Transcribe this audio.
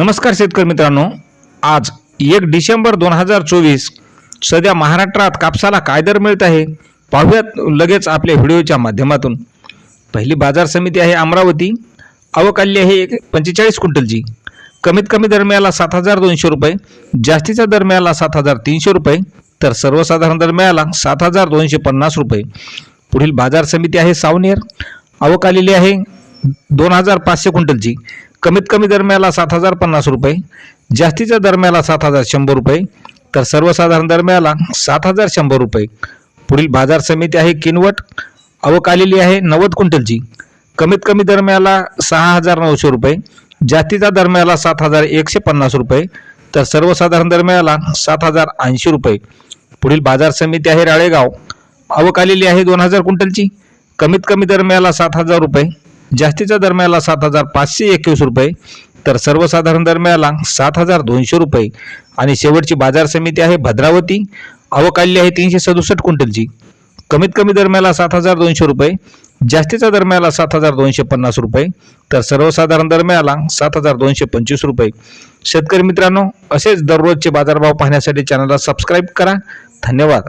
नमस्कार शेतकरी मित्रांनो. आज एक डिसेंबर दोन हजार चोवीस सध्या महाराष्ट्रात कापसाला काय दर मिळत आहे? पाहूयात लगेच आपल्या व्हिडिओच्या माध्यमातून. पहिली बाजार समिती आहे अमरावती. अवकाल्य आहे एक पंचेचाळीस क्विंटलची. कमीत कमी दर मिळाला सात हजार दोनशे रुपये. जास्तीचा दर मिळाला सात हजार तीनशे रुपये. तर सर्वसाधारण दर मिळाला सात हजार दोनशे पन्नास रुपये. पुढील बाजार समिती आहे सावनेर. आवक आलेली आहे दोन हजार पाचशे क्विंटलची. कमीत कमी दरम्याला सात हजार पन्नास रुपये जास्तीच्या दरम्याला सात हजार शंभर रुपये तर सर्वसाधारण दरम्याला सात हजार शंभर रुपये. पुढील बाजार समिती आहे किनवट आवक आलेली आहे नव्वद क्विंटलची. कमीत कमी दरम्याला सहा हजार नऊशे रुपये जास्तीचा दरम्याला सात हजार एकशे पन्नास रुपये तर सर्वसाधारण दरम्याला सात हजार ऐंशी रुपये. पुढील बाजार समिती आहे राळेगाव आवक आलेली आहे दोन हजार क्विंटलची. कमीत कमी दरम्याला सात हजार रुपये जास्तीच्या दरम्याला सात हजार पाचशे एकवीस रुपये तर सर्वसाधारण दरम्याला सात हजार दोनशे रुपये. आणि शेवटची बाजार समिती आहे भद्रावती आवक आहे तीनशे सदुसष्ट क्विंटलची. कमीत कमी दरम्याला सात हजार दोनशे रुपये जास्तीच्या दरम्याला सात हजार दोनशे पन्नास रुपये तर सर्वसाधारण दरम्याला सात हजार दोनशे पंचवीस रुपये. शेतकरी मित्रांनो असेच दररोजचे बाजारभाव पाहण्यासाठी चॅनलला सबस्क्राईब करा. धन्यवाद.